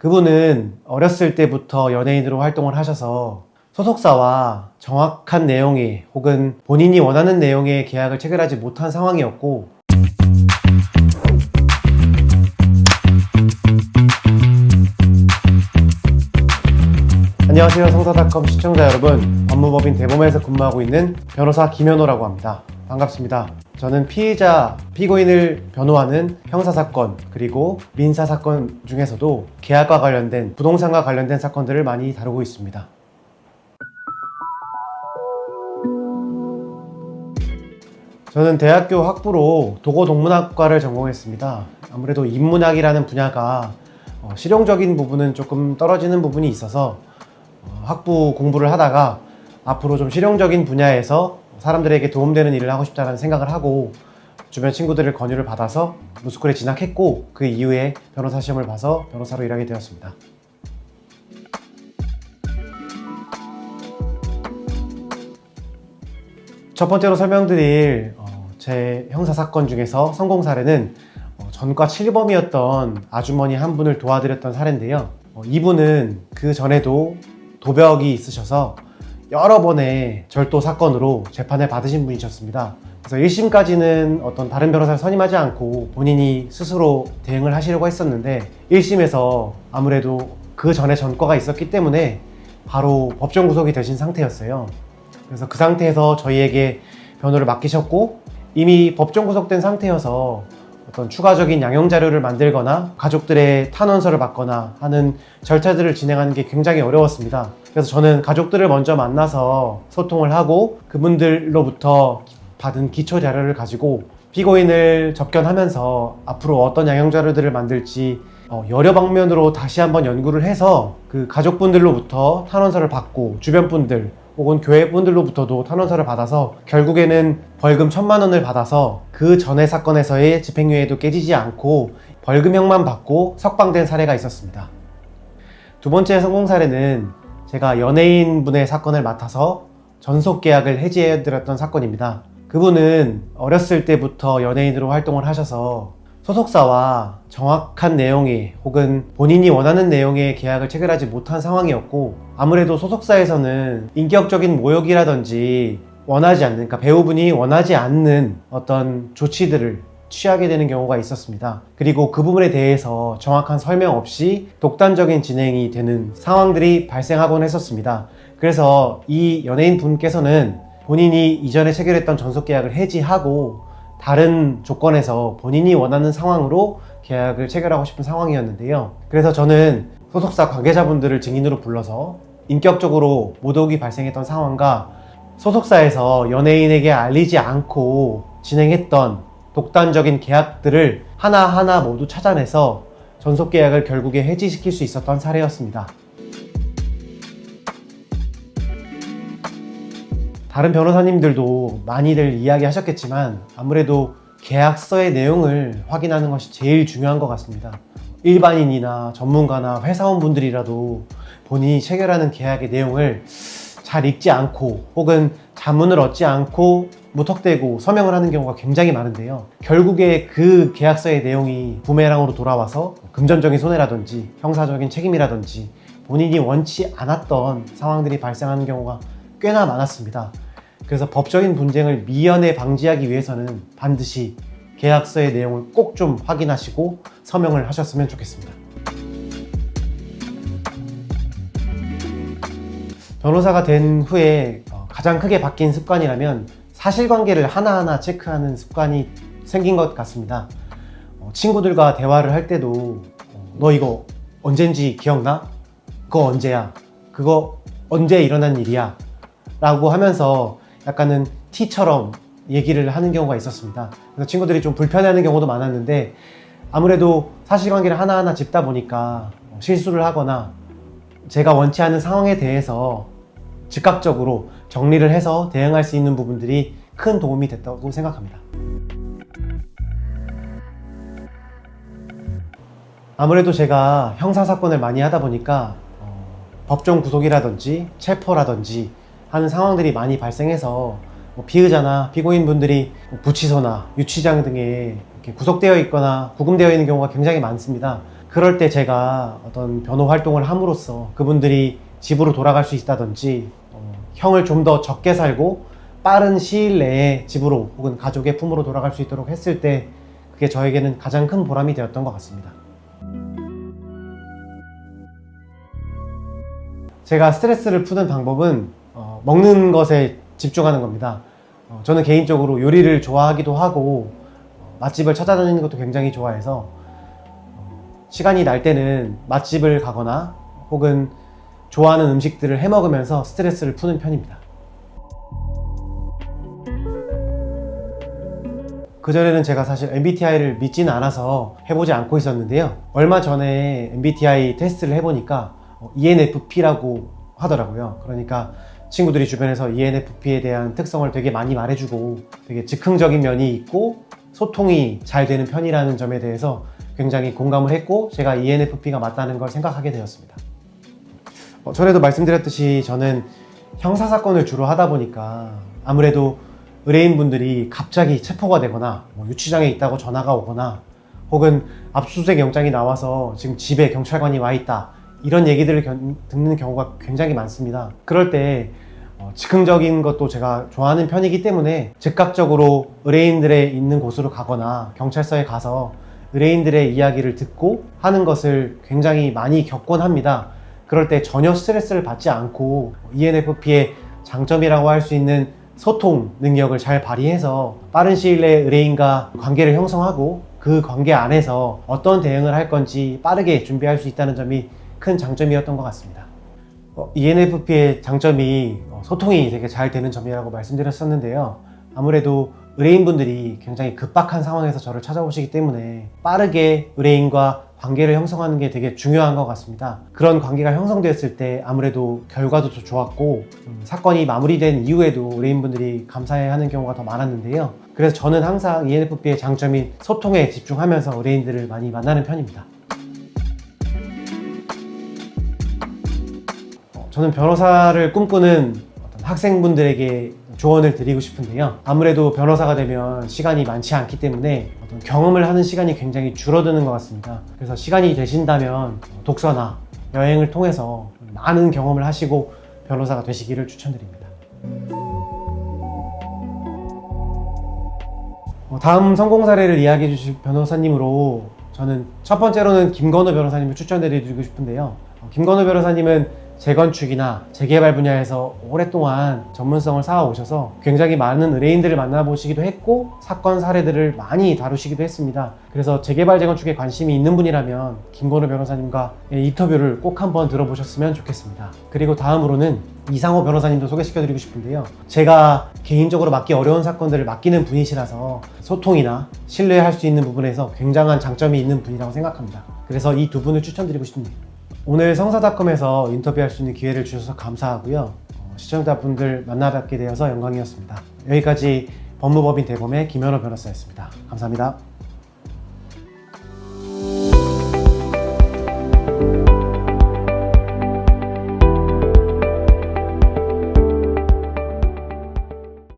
그분은 어렸을 때부터 연예인으로 활동을 하셔서 소속사와 정확한 내용의 혹은 본인이 원하는 내용의 계약을 체결하지 못한 상황이었고 안녕하세요. 성사닷컴 시청자 여러분. 법무법인 대법원에서 근무하고 있는 변호사 김현호라고 합니다 반갑습니다 저는 피의자 피고인을 변호하는 형사사건 그리고 민사사건 중에서도 계약과 관련된 부동산과 관련된 사건들을 많이 다루고 있습니다 저는 대학교 학부로 도고 동문학과를 전공했습니다. 아무래도 인문학이라는 분야가 어, 실용적인 부분은 조금 떨어지는 부분이 있어서 어, 학부 공부를 하다가 앞으로 좀 실용적인 분야에서 사람들에게 도움되는 일을 하고 싶다는 생각을 하고 주변 친구들의 권유를 받아서 무스쿨에 진학했고 그 이후에 변호사 시험을 봐서 변호사로 일하게 되었습니다. 첫 번째로 설명드릴 어, 제 형사 사건 중에서 성공 사례는 어, 전과 7범이었던 아주머니 한 분을 도와드렸던 사례인데요. 어, 이분은 그 전에도 도벽이 있으셔서 여러 번의 절도 사건으로 재판을 받으신 분이셨습니다. 그래서 1심까지는 어떤 다른 변호사를 선임하지 않고 본인이 스스로 대응을 하시려고 했었는데 1심에서 아무래도 그 전에 전과가 있었기 때문에 바로 법정 구속이 되신 상태였어요. 그래서 그 상태에서 저희에게 변호를 맡기셨고 이미 법정 구속된 상태여서 어떤 추가적인 양형 자료를 만들거나 가족들의 탄원서를 받거나 하는 절차들을 진행하는 게 굉장히 어려웠습니다. 그래서 저는 가족들을 먼저 만나서 소통을 하고 그분들로부터 받은 기초 자료를 가지고 피고인을 접견하면서 앞으로 어떤 양형 자료들을 만들지 어, 여러 방면으로 다시 한번 연구를 해서 그 가족분들로부터 탄원서를 받고 주변 분들 혹은 교회 분들로부터도 탄원서를 받아서 결국에는 벌금 천만 원을 받아서 그 전의 사건에서의 집행유예도 깨지지 않고 벌금형만 받고 석방된 사례가 있었습니다. 두 번째 성공 사례는 제가 연예인 분의 사건을 맡아서 전속 계약을 해지해드렸던 사건입니다. 그분은 어렸을 때부터 연예인으로 활동을 하셔서 소속사와 정확한 내용의 혹은 본인이 원하는 내용의 계약을 체결하지 못한 상황이었고 아무래도 소속사에서는 인격적인 모욕이라든지 원하지 않는 그러니까 배우분이 원하지 않는 어떤 조치들을 취하게 되는 경우가 있었습니다. 그리고 그 부분에 대해서 정확한 설명 없이 독단적인 진행이 되는 상황들이 발생하곤 했었습니다. 그래서 이 연예인 분께서는 본인이 이전에 체결했던 전속 계약을 해지하고 다른 조건에서 본인이 원하는 상황으로 계약을 체결하고 싶은 상황이었는데요. 그래서 저는 소속사 관계자분들을 증인으로 불러서 인격적으로 모독이 발생했던 상황과 소속사에서 연예인에게 알리지 않고 진행했던 독단적인 계약들을 하나하나 모두 찾아내서 전속 계약을 결국에 해지시킬 수 있었던 사례였습니다. 다른 변호사님들도 많이들 이야기하셨겠지만 아무래도 계약서의 내용을 확인하는 것이 제일 중요한 것 같습니다. 일반인이나 전문가나 회사원분들이라도 본인이 체결하는 계약의 내용을 잘 읽지 않고 혹은 자문을 얻지 않고 무턱대고 서명을 하는 경우가 굉장히 많은데요. 결국에 그 계약서의 내용이 부메랑으로 돌아와서 금전적인 손해라든지 형사적인 책임이라든지 본인이 원치 않았던 상황들이 발생하는 경우가 꽤나 많았습니다. 그래서 법적인 분쟁을 미연에 방지하기 위해서는 반드시 계약서의 내용을 꼭 좀 확인하시고 서명을 하셨으면 좋겠습니다. 변호사가 된 후에 어, 가장 크게 바뀐 습관이라면 사실관계를 하나하나 체크하는 습관이 생긴 것 같습니다. 어, 친구들과 대화를 할 때도 어, 너 이거 언젠지 기억나? 그거 언제야? 그거 언제 일어난 일이야? 라고 하면서 약간은 티처럼 얘기를 하는 경우가 있었습니다. 그래서 친구들이 좀 불편해하는 경우도 많았는데 아무래도 사실관계를 하나하나 짚다 보니까 실수를 하거나 제가 원치 않은 상황에 대해서 즉각적으로 정리를 해서 대응할 수 있는 부분들이 큰 도움이 됐다고 생각합니다. 아무래도 제가 형사 사건을 많이 하다 보니까 어, 법정 구속이라든지 체포라든지 하는 상황들이 많이 발생해서 뭐 피의자나 피고인분들이 뭐 구치소나 유치장 등에 이렇게 구속되어 있거나 구금되어 있는 경우가 굉장히 많습니다. 그럴 때 제가 어떤 변호 활동을 함으로써 그분들이 집으로 돌아갈 수 있다든지 어, 형을 좀 더 적게 살고 빠른 시일 내에 집으로 혹은 가족의 품으로 돌아갈 수 있도록 했을 때 그게 저에게는 가장 큰 보람이 되었던 것 같습니다. 제가 스트레스를 푸는 방법은 어, 먹는 것에 집중하는 겁니다. 어, 저는 개인적으로 요리를 좋아하기도 하고 어, 맛집을 찾아다니는 것도 굉장히 좋아해서 어, 시간이 날 때는 맛집을 가거나 혹은 좋아하는 음식들을 해 먹으면서 스트레스를 푸는 편입니다. 그전에는 제가 사실 MBTI를 믿지는 않아서 해보지 않고 있었는데요. 얼마 전에 MBTI 테스트를 해보니까 어, ENFP라고 하더라고요. 그러니까 친구들이 주변에서 ENFP에 대한 특성을 되게 많이 말해주고 되게 즉흥적인 면이 있고 소통이 잘 되는 편이라는 점에 대해서 굉장히 공감을 했고 제가 ENFP가 맞다는 걸 생각하게 되었습니다. 어, 전에도 말씀드렸듯이 저는 형사 사건을 주로 하다 보니까 아무래도 의뢰인분들이 갑자기 체포가 되거나 뭐 유치장에 있다고 전화가 오거나 혹은 압수수색 영장이 나와서 지금 집에 경찰관이 와 있다 이런 얘기들을 견- 듣는 경우가 굉장히 많습니다. 그럴 때 어, 즉흥적인 것도 제가 좋아하는 편이기 때문에 즉각적으로 의뢰인들의 있는 곳으로 가거나 경찰서에 가서 의뢰인들의 이야기를 듣고 하는 것을 굉장히 많이 겪곤 합니다. 그럴 때 전혀 스트레스를 받지 않고 ENFP의 장점이라고 할 수 있는 소통 능력을 잘 발휘해서 빠른 시일 내에 의뢰인과 관계를 형성하고 그 관계 안에서 어떤 대응을 할 건지 빠르게 준비할 수 있다는 점이 큰 장점이었던 것 같습니다. 어, ENFP의 장점이 어, 소통이 되게 잘 되는 점이라고 말씀드렸었는데요. 아무래도 의뢰인분들이 굉장히 급박한 상황에서 저를 찾아오시기 때문에 빠르게 의뢰인과 관계를 형성하는 게 되게 중요한 것 같습니다. 그런 관계가 형성되었을 때 아무래도 결과도 더 좋았고 음, 사건이 마무리된 이후에도 의뢰인분들이 감사해하는 경우가 더 많았는데요. 그래서 저는 항상 ENFP의 장점인 소통에 집중하면서 의뢰인들을 많이 만나는 편입니다. 저는 변호사를 꿈꾸는 어떤 학생분들에게 조언을 드리고 싶은데요. 아무래도 변호사가 되면 시간이 많지 않기 때문에 어떤 경험을 하는 시간이 굉장히 줄어드는 것 같습니다. 그래서 시간이 되신다면 독서나 여행을 통해서 많은 경험을 하시고 변호사가 되시기를 추천드립니다. 어, 다음 성공 사례를 이야기해 주실 변호사님으로 저는 첫 번째로는 김건우 변호사님을 추천드리고 싶은데요. 어, 김건우 변호사님은 재건축이나 재개발 분야에서 오랫동안 전문성을 쌓아오셔서 굉장히 많은 의뢰인들을 만나보시기도 했고 사건 사례들을 많이 다루시기도 했습니다. 그래서 재개발 재건축에 관심이 있는 분이라면 김건우 변호사님과 인터뷰를 꼭 한번 들어보셨으면 좋겠습니다. 그리고 다음으로는 이상호 변호사님도 소개시켜드리고 싶은데요. 제가 개인적으로 맡기 어려운 사건들을 맡기는 분이시라서 소통이나 신뢰할 수 있는 부분에서 굉장한 장점이 있는 분이라고 생각합니다. 그래서 이 두 분을 추천드리고 싶네요. 오늘 성사닷컴에서 인터뷰할 수 있는 기회를 주셔서 감사하고요. 어, 시청자분들 만나뵙게 되어서 영광이었습니다. 여기까지 법무법인 대범의 김현호 변호사였습니다. 감사합니다.